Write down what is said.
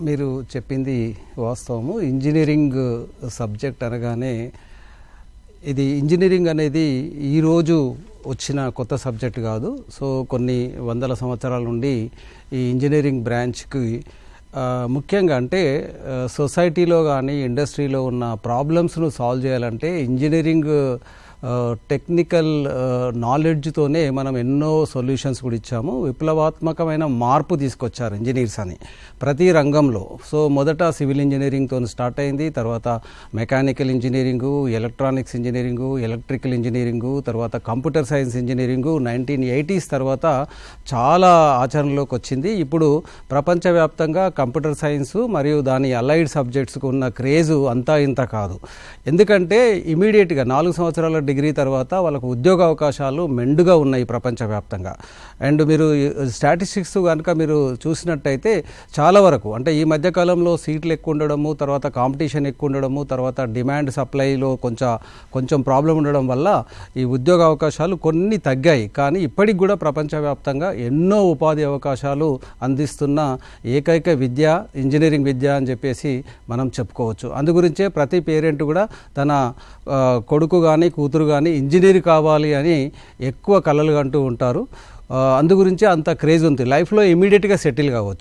మీరు చెప్పింది వాస్తవము. ఇంజనీరింగ్ సబ్జెక్ట్ అనగానే ఇది ఇంజనీరింగ్ అనేది ఈరోజు వచ్చిన కొత్త సబ్జెక్ట్ కాదు. సో కొన్ని వందల సంవత్సరాల నుండి ఈ ఇంజనీరింగ్ బ్రాంచ్కి ముఖ్యంగా అంటే సొసైటీలో కానీ ఇండస్ట్రీలో ఉన్న ప్రాబ్లమ్స్ను సాల్వ్ చేయాలంటే ఇంజనీరింగ్ టెక్నికల్ నాలెడ్జ్తోనే మనం ఎన్నో సొల్యూషన్స్ కూడా ఇచ్చాము. విప్లవాత్మకమైన మార్పు తీసుకొచ్చారు ఇంజనీర్స్ అని ప్రతి రంగంలో. సో మొదట సివిల్ ఇంజనీరింగ్తో స్టార్ట్ అయింది. తర్వాత mechanical engineering electronics engineering electrical engineering తర్వాత computer science engineering nineteen eighties తర్వాత చాలా ఆచరణలోకి వచ్చింది. ఇప్పుడు ప్రపంచవ్యాప్తంగా కంప్యూటర్ సైన్స్ మరియు దాని అలైడ్ సబ్జెక్ట్స్కు ఉన్న క్రేజు అంతా ఇంత కాదు. ఎందుకంటే ఇమీడియట్గా నాలుగు సంవత్సరాల డిగ్రీ తర్వాత వాళ్ళకు ఉద్యోగ అవకాశాలు మెండుగా ఉన్నాయి ప్రపంచవ్యాప్తంగా. అండ్ మీరు స్టాటిస్టిక్స్ కనుక మీరు చూసినట్టయితే చాలా వరకు అంటే ఈ మధ్యకాలంలో సీట్లు ఎక్కువ ఉండడము తర్వాత కాంపిటీషన్ ఎక్కువ ఉండడము తర్వాత డిమాండ్ సప్లైలో కొంచెం కొంచెం ప్రాబ్లం ఉండడం వల్ల ఈ ఉద్యోగ అవకాశాలు కొన్ని తగ్గాయి. కానీ ఇప్పటికి కూడా ప్రపంచవ్యాప్తంగా ఎన్నో ఉపాధి అవకాశాలు అందిస్తున్న ఏకైక విద్య ఇంజనీరింగ్ విద్య అని చెప్పేసి మనం చెప్పుకోవచ్చు. అందుగురించే ప్రతి పేరెంట్ కూడా తన కొడుకు కానీ కూతురు కానీ ఇంజనీర్ కావాలి అని ఎక్కువ కళలు అంటూ ఉంటారు. అందు గురించి అంత క్రేజ్ ఉంది. లైఫ్లో ఇమీడియట్గా సెటిల్ కావచ్చు.